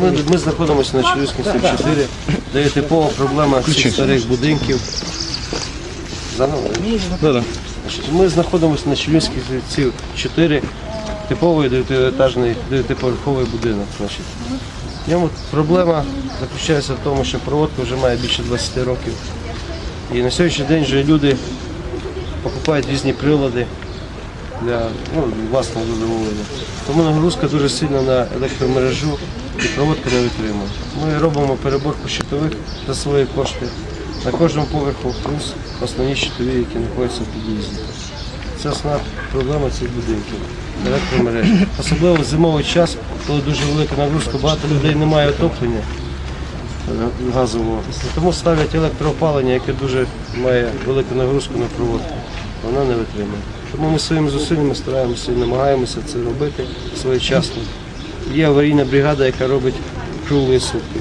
Ми, ми знаходимося на Чилівській 74, де є типова проблема цих старих будинків. Заново? Да-да. Значить, Ми знаходимося на Чилівській 4, типовий дев'ятиетажний дев'ятиповерховий будинок. Значить. В ньому проблема заключається в тому, що проводка вже має більше 20 років. І на сьогоднішній день вже люди покупають різні прилади для ну, власного задоволення. Тому нагрузка дуже сильна на електромережу і проводка не витримує. Ми робимо переборку щитових за свої кошти на кожному поверху, плюс основні щитові, які знаходяться в під'їзді. Це основна проблема цих будинків електромережі. Особливо в зимовий час, коли дуже велика нагрузка, багато людей не має отоплення газового. Тому ставлять електроопалення, яке дуже має велику нагрузку на проводку. Вона не витримує. Тому ми своїми зусиллями стараємося і намагаємося це робити своєчасно. Є аварійна бригада, яка робить круглі сутки.